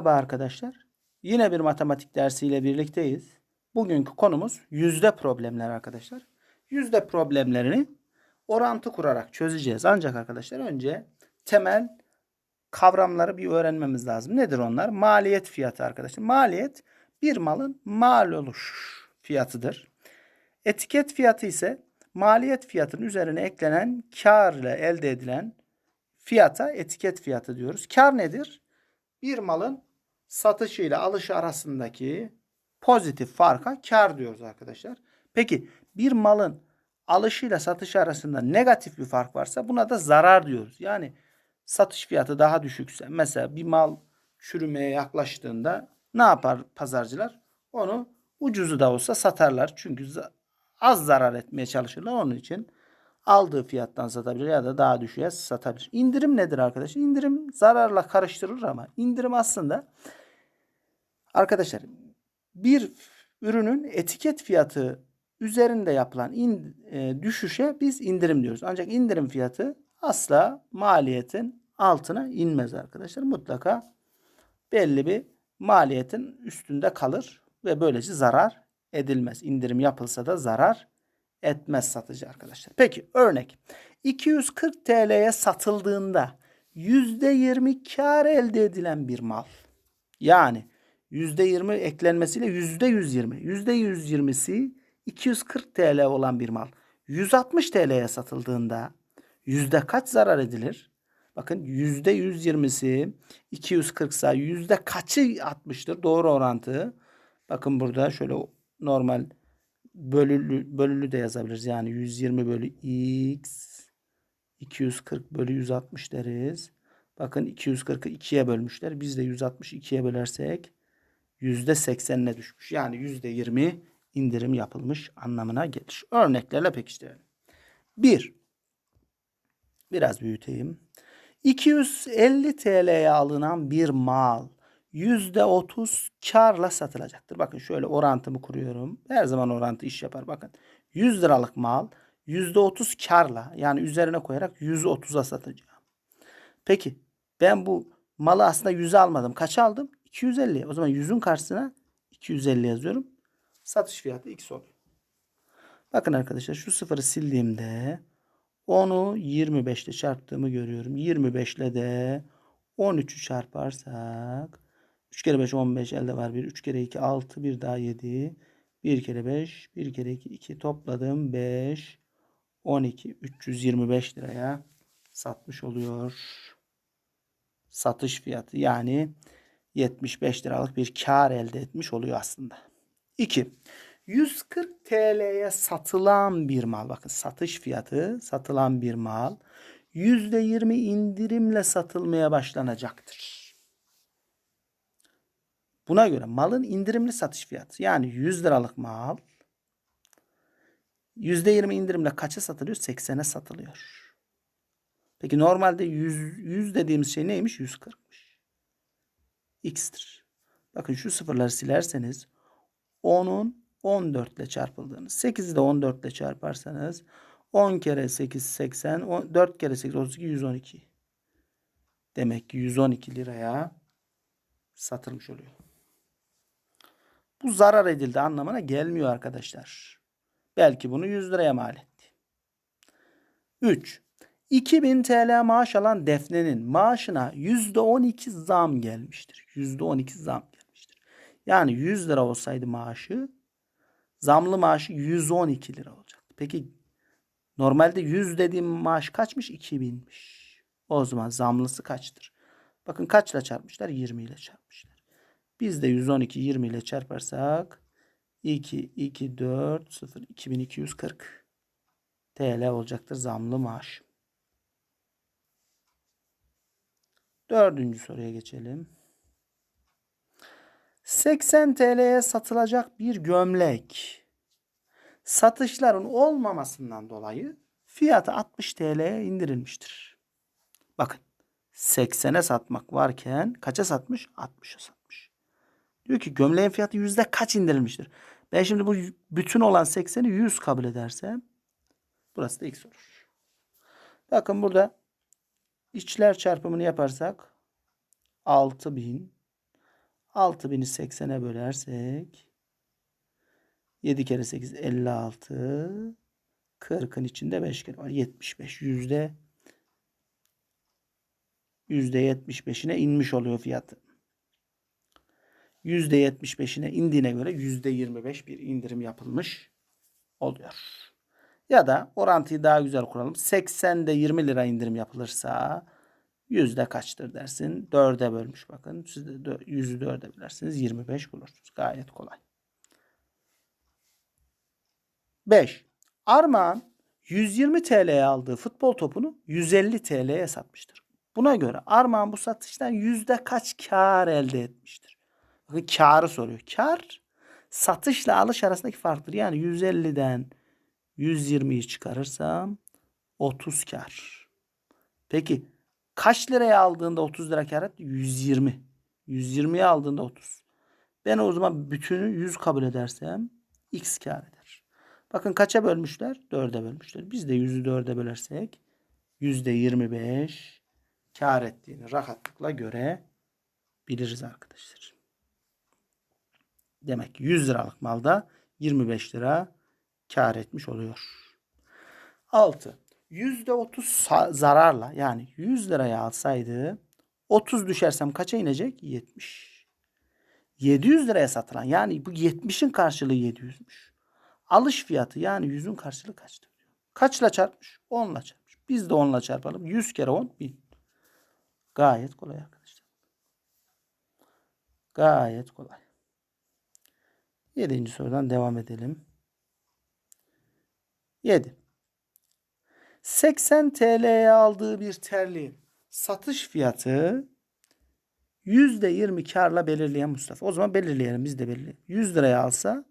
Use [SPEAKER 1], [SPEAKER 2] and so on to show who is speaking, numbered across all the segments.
[SPEAKER 1] Merhaba arkadaşlar. Yine bir matematik dersiyle birlikteyiz. Bugünkü konumuz yüzde problemler arkadaşlar. Yüzde problemlerini orantı kurarak çözeceğiz. Ancak arkadaşlar önce temel kavramları bir öğrenmemiz lazım. Nedir onlar? Maliyet fiyatı arkadaşlar. Maliyet bir malın mal oluş fiyatıdır. Etiket fiyatı ise maliyet fiyatının üzerine eklenen kar ile elde edilen fiyata etiket fiyatı diyoruz. Kar nedir? Bir malın satışı ile alışı arasındaki pozitif farka kar diyoruz arkadaşlar. Peki bir malın alışı ile satışı arasında negatif bir fark varsa buna da zarar diyoruz. Yani satış fiyatı daha düşükse mesela bir mal çürümeye yaklaştığında ne yapar pazarcılar? Onu ucuzu da olsa satarlar. Çünkü az zarar etmeye çalışırlar. Onun için aldığı fiyattan satabilir ya da daha düşüğe satabilir. İndirim nedir arkadaşlar? İndirim zararla karıştırılır ama indirim aslında arkadaşlar bir ürünün etiket fiyatı üzerinde yapılan in, e, düşüşe biz indirim diyoruz. Ancak indirim fiyatı asla maliyetin altına inmez arkadaşlar. Mutlaka belli bir maliyetin üstünde kalır ve böylece zarar edilmez. İndirim yapılsa da zarar etmez satıcı arkadaşlar. Peki örnek 240 TL'ye satıldığında %20 kar elde edilen bir mal. Yani %20 eklenmesiyle %120. %120'si 240 TL olan bir mal. 160 TL'ye satıldığında yüzde kaç zarar edilir? Bakın yüzde 120'si 240 ise yüzde kaçı 60'tır? Doğru orantı. Bakın burada şöyle normal bölülü, bölülü de yazabiliriz. Yani 120 bölü x 240 bölü 160 deriz. Bakın 240'ı 2'ye bölmüşler. Biz de 160 2'ye bölersek %80'ine düşmüş. Yani %20 indirim yapılmış anlamına gelir. Örneklerle pekiştirelim. 1. Biraz büyüteyim. 250 TL'ye alınan bir mal %30 karla satılacaktır. Bakın şöyle orantımı kuruyorum. Her zaman orantı iş yapar. Bakın 100 liralık mal %30 karla yani üzerine koyarak 130'a satacağım. Peki ben bu malı aslında 100'e almadım. Kaç aldım? 250. O zaman 100'ün karşısına 250 yazıyorum. Satış fiyatı x oluyor. Bakın arkadaşlar şu sıfırı sildiğimde onu 25 ile çarptığımı görüyorum. 25 ile de 13'ü çarparsak 3 kere 5 15 elde var 1. 3 kere 2 6 bir daha 7. 1 kere 5 1 kere 2 2 topladım 5 12 325 liraya satmış oluyor. Satış fiyatı yani 75 liralık bir kar elde etmiş oluyor aslında. 2. 140 TL'ye satılan bir mal. Bakın satış fiyatı satılan bir mal %20 indirimle satılmaya başlanacaktır. Buna göre malın indirimli satış fiyatı yani 100 liralık mal %20 indirimle kaça satılıyor? 80'e satılıyor. Peki normalde 100, 100 dediğimiz şey neymiş? 140'mış. X'tir. Bakın şu sıfırları silerseniz 10'un 14 ile çarpıldığını 8'i de 14 ile çarparsanız 10 kere 8 80 4 kere 8 32 112. Demek ki 112 liraya satılmış oluyor. Bu zarar edildi anlamına gelmiyor arkadaşlar. Belki bunu 100 liraya mal etti. 3. 2000 TL maaş alan Defne'nin maaşına %12 zam gelmiştir. %12 zam gelmiştir. Yani 100 lira olsaydı maaşı zamlı maaşı 112 lira olacaktı. Peki normalde 100 dediğim maaş kaçmış? 2000'miş. O zaman zamlısı kaçtır? Bakın kaçla çarpmışlar? 20 ile çarpmışlar. Biz de 112 20 ile çarparsak 2 2 4 0 2240 TL olacaktır zamlı maaş. Dördüncü soruya geçelim. 80 TL'ye satılacak bir gömlek. Satışların olmamasından dolayı fiyatı 60 TL'ye indirilmiştir. Bakın 80'e satmak varken kaça satmış? 60'a satmış. Diyor ki gömleğin fiyatı yüzde kaç indirilmiştir? Ben şimdi bu bütün olan 80'i 100 kabul edersem burası da x olur. Bakın burada içler çarpımını yaparsak 6000 6000'i 80'e bölersek 7 kere 8 56 40'ın içinde 5 kere var. 75 yüzde yüzde 75'ine inmiş oluyor fiyatı. %75'ine indiğine göre %25 bir indirim yapılmış oluyor. Ya da orantıyı daha güzel kuralım. 80'de 20 lira indirim yapılırsa yüzde kaçtır dersin. 4'e bölmüş bakın. Siz de 100'ü 4'e bölersiniz. 25 bulursunuz. Gayet kolay. 5. Armağan 120 TL'ye aldığı futbol topunu 150 TL'ye satmıştır. Buna göre Armağan bu satıştan yüzde kaç kar elde etmiştir? Bakın karı soruyor. Kar satışla alış arasındaki farktır. Yani 150'den 120'yi çıkarırsam 30 kar. Peki kaç liraya aldığında 30 lira kar etti? 120. 120'ye aldığında 30. Ben o zaman bütünü 100 kabul edersem x kar eder. Bakın kaça bölmüşler? 4'e bölmüşler. Biz de 100'ü 4'e bölersek %25 kar ettiğini rahatlıkla görebiliriz arkadaşlar. Demek ki 100 liralık malda 25 lira kar etmiş oluyor. 6. %30 zararla yani 100 liraya alsaydı 30 düşersem kaça inecek? 70. 700 liraya satılan yani bu 70'in karşılığı 700'müş. Alış fiyatı yani 100'ün karşılığı kaçtır? Kaçla çarpmış? 10'la çarpmış. Biz de 10'la çarpalım. 100 kere 10 1000. Gayet kolay arkadaşlar. Gayet kolay. Yedinci sorudan devam edelim. 7. 80 TL'ye aldığı bir terliğin satış fiyatı %20 karla belirleyen Mustafa. O zaman belirleyelim biz de belirleyelim. 100 liraya alsa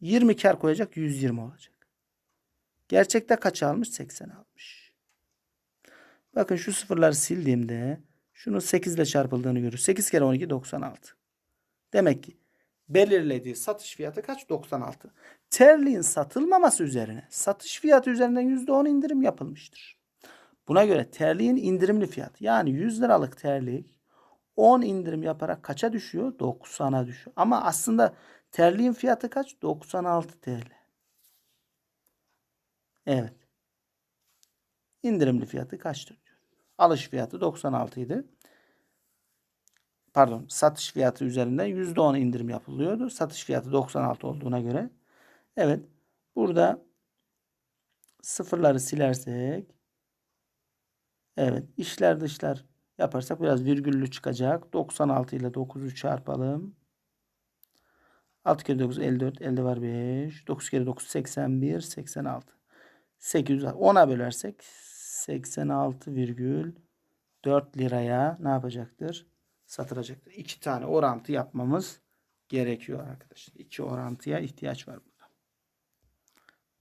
[SPEAKER 1] 20 kar koyacak 120 olacak. Gerçekte kaç almış? 80 almış. Bakın şu sıfırları sildiğimde şunu 8 ile çarpıldığını görürüz. 8 kere 12 96. Demek ki belirlediği satış fiyatı kaç? 96. Terliğin satılmaması üzerine satış fiyatı üzerinden %10 indirim yapılmıştır. Buna göre terliğin indirimli fiyatı yani 100 liralık terlik 10 indirim yaparak kaça düşüyor? 90'a düşüyor. Ama aslında terliğin fiyatı kaç? 96 TL. Evet. İndirimli fiyatı kaçtır diyor. Alış fiyatı 96 idi pardon satış fiyatı üzerinden %10 indirim yapılıyordu. Satış fiyatı 96 olduğuna göre. Evet. Burada sıfırları silersek evet işler dışlar yaparsak biraz virgüllü çıkacak. 96 ile 9'u çarpalım. 6 kere 9 54 elde var 5. 9 kere 9 81 86. 800 10'a bölersek 86,4 liraya ne yapacaktır? Satılacaktır. İki tane orantı yapmamız gerekiyor arkadaşlar. İki orantıya ihtiyaç var burada.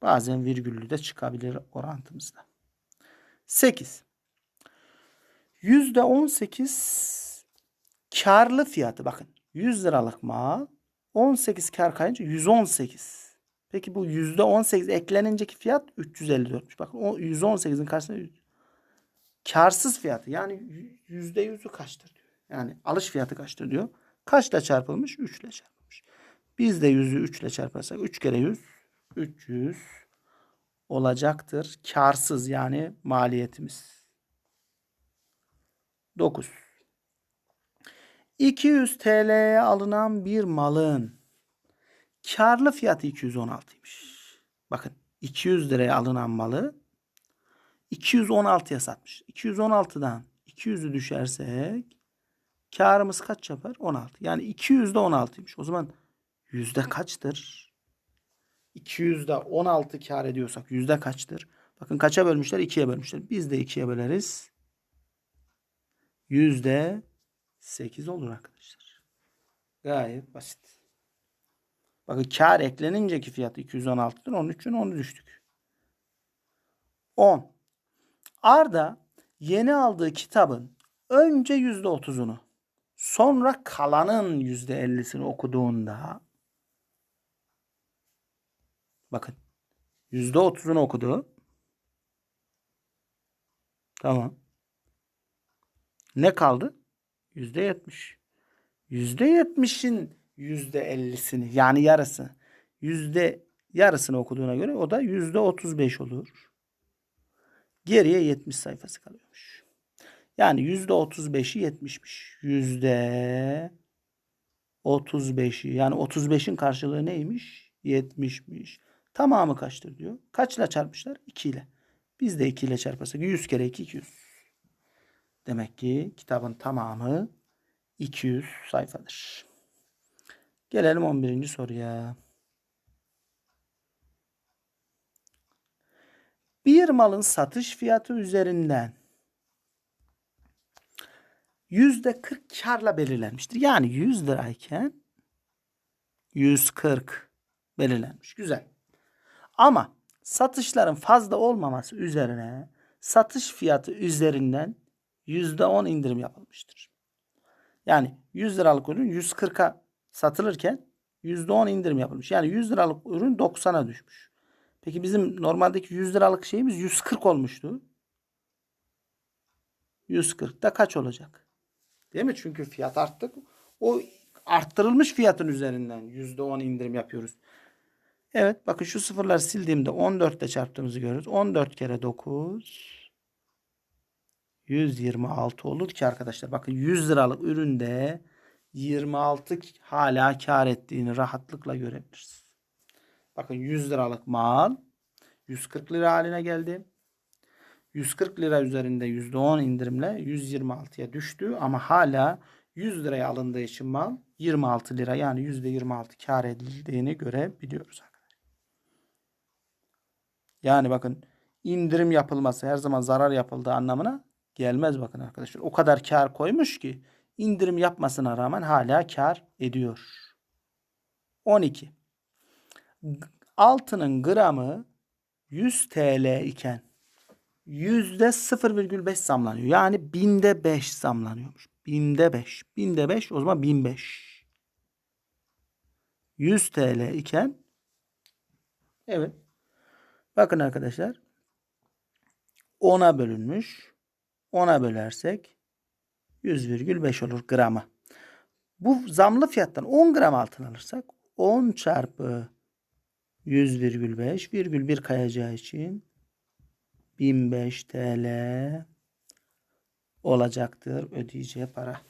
[SPEAKER 1] Bazen virgüllü de çıkabilir orantımızda. 8. %18 karlı fiyatı bakın. 100 liralık mal 18 kar kayınca 118. Peki bu %18 ekleninceki fiyat 354'müş. Bakın o 118'in karşısında karsız fiyatı yani %100'ü kaçtır diyor. Yani alış fiyatı kaçtır diyor. Kaçla çarpılmış? 3 ile çarpılmış. Biz de 100'ü 3 ile çarparsak 3 kere 100 300 olacaktır. Karsız yani maliyetimiz. 9. 200 TL'ye alınan bir malın karlı fiyatı 216'ymış. Bakın 200 liraya alınan malı 216'ya satmış. 216'dan 200'ü düşersek Karımız kaç yapar? 16. Yani 200'de 16'ymış. O zaman yüzde kaçtır? 200'de 16 kar ediyorsak yüzde kaçtır? Bakın kaça bölmüşler? 2'ye bölmüşler. Biz de 2'ye böleriz. Yüzde 8 olur arkadaşlar. Gayet basit. Bakın kar eklenince fiyatı 216'dır. Onun için onu düştük. 10. Arda yeni aldığı kitabın önce %30'unu Sonra kalanın yüzde ellisini okuduğunda bakın yüzde otuzunu okudu. Tamam. Ne kaldı? Yüzde yetmiş. %70'in %50'sini yani yarısı. Yüzde yarısını okuduğuna göre o da %35 olur. Geriye 70 sayfası kalıyormuş. Yani %35'i 70'miş. Yüzde 35'i yani 35'in karşılığı neymiş? 70'miş. Tamamı kaçtır diyor. Kaçla çarpmışlar? 2 ile. Biz de 2 ile çarparsak 100 kere 2 200. Demek ki kitabın tamamı 200 sayfadır. Gelelim 11. soruya. Bir malın satış fiyatı üzerinden yüzde 40 karla belirlenmiştir. Yani 100 lirayken 140 belirlenmiş. Güzel. Ama satışların fazla olmaması üzerine satış fiyatı üzerinden yüzde 10 indirim yapılmıştır. Yani 100 liralık ürün 140'a satılırken yüzde 10 indirim yapılmış. Yani 100 liralık ürün 90'a düşmüş. Peki bizim normaldeki 100 liralık şeyimiz 140 olmuştu. 140 da kaç olacak? Değil mi? Çünkü fiyat arttık. O arttırılmış fiyatın üzerinden %10 indirim yapıyoruz. Evet bakın şu sıfırları sildiğimde 14 ile çarptığımızı görürüz. 14 kere 9 126 olur ki arkadaşlar. Bakın 100 liralık üründe 26 hala kar ettiğini rahatlıkla görebiliriz. Bakın 100 liralık mal 140 lira haline geldi. 140 lira üzerinde %10 indirimle 126'ya düştü ama hala 100 liraya alındığı için mal 26 lira yani %26 kar edildiğini görebiliyoruz arkadaşlar. Yani bakın indirim yapılması her zaman zarar yapıldığı anlamına gelmez bakın arkadaşlar. O kadar kar koymuş ki indirim yapmasına rağmen hala kar ediyor. 12. Altının gramı 100 TL iken 0,5 zamlanıyor. Yani binde 5 zamlanıyormuş. Binde 5. Binde 5 o zaman 1005. 100 TL iken evet. Bakın arkadaşlar 10'a bölünmüş. 10'a bölersek 100,5 olur grama. Bu zamlı fiyattan 10 gram altın alırsak 10 çarpı 100,5 virgül 1 kayacağı için 1005 TL olacaktır ödeyeceği para.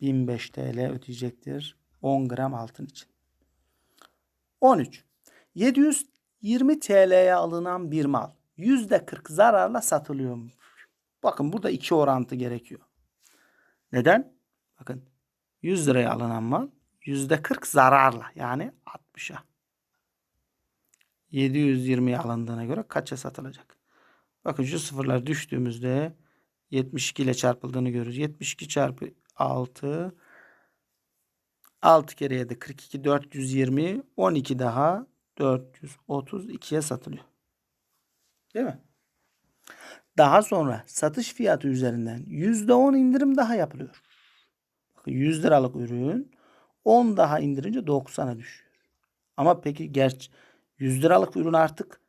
[SPEAKER 1] 1005 TL ödeyecektir 10 gram altın için. 13. 720 TL'ye alınan bir mal %40 zararla satılıyor. Bakın burada iki orantı gerekiyor. Neden? Bakın 100 liraya alınan mal %40 zararla yani 60'a. 720'ye alındığına göre kaça satılacak? Bakın şu sıfırlar düştüğümüzde 72 ile çarpıldığını görürüz. 72 çarpı 6 6 kere 7 42 420 12 daha 432'ye satılıyor. Değil mi? Daha sonra satış fiyatı üzerinden %10 indirim daha yapılıyor. Bakın 100 liralık ürün 10 daha indirince 90'a düşüyor. Ama peki gerçi 100 liralık ürün artık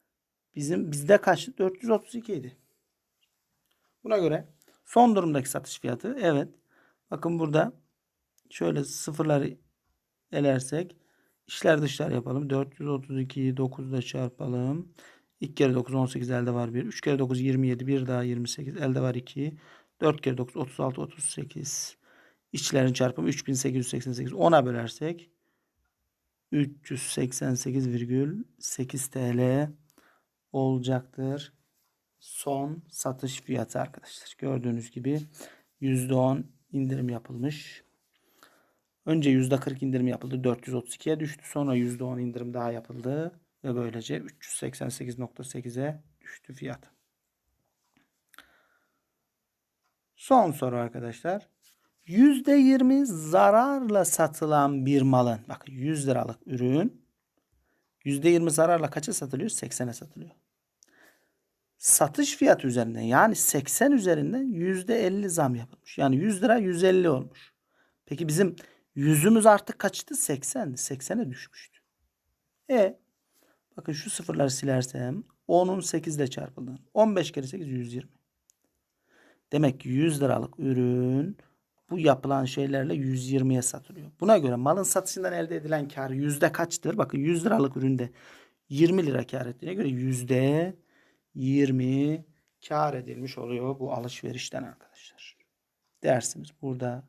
[SPEAKER 1] bizim bizde kaç? 432 idi. Buna göre son durumdaki satış fiyatı evet. Bakın burada şöyle sıfırları elersek işler dışlar yapalım. 432'yi 9'da çarpalım. 2 kere 9 18 elde var 1. 3 kere 9 27 1 daha 28 elde var 2. 4 kere 9 36 38. İçlerin çarpımı 3888. 10'a bölersek 388,8 TL olacaktır. Son satış fiyatı arkadaşlar. Gördüğünüz gibi %10 indirim yapılmış. Önce %40 indirim yapıldı. 432'ye düştü. Sonra %10 indirim daha yapıldı. Ve böylece 388.8'e düştü fiyat. Son soru arkadaşlar. %20 zararla satılan bir malın bakın 100 liralık ürün %20 zararla kaça satılıyor? 80'e satılıyor. Satış fiyatı üzerinden yani 80 üzerinden %50 zam yapılmış. Yani 100 lira 150 olmuş. Peki bizim yüzümüz artık kaçtı? 80'di. 80'e düşmüştü. E bakın şu sıfırları silersem 10'un 8 ile çarpıldığını. 15 kere 8 120. Demek ki 100 liralık ürün bu yapılan şeylerle 120'ye satılıyor. Buna göre malın satışından elde edilen kar yüzde kaçtır? Bakın 100 liralık üründe 20 lira kar ettiğine göre yüzde 20 kar edilmiş oluyor bu alışverişten arkadaşlar. Dersimiz burada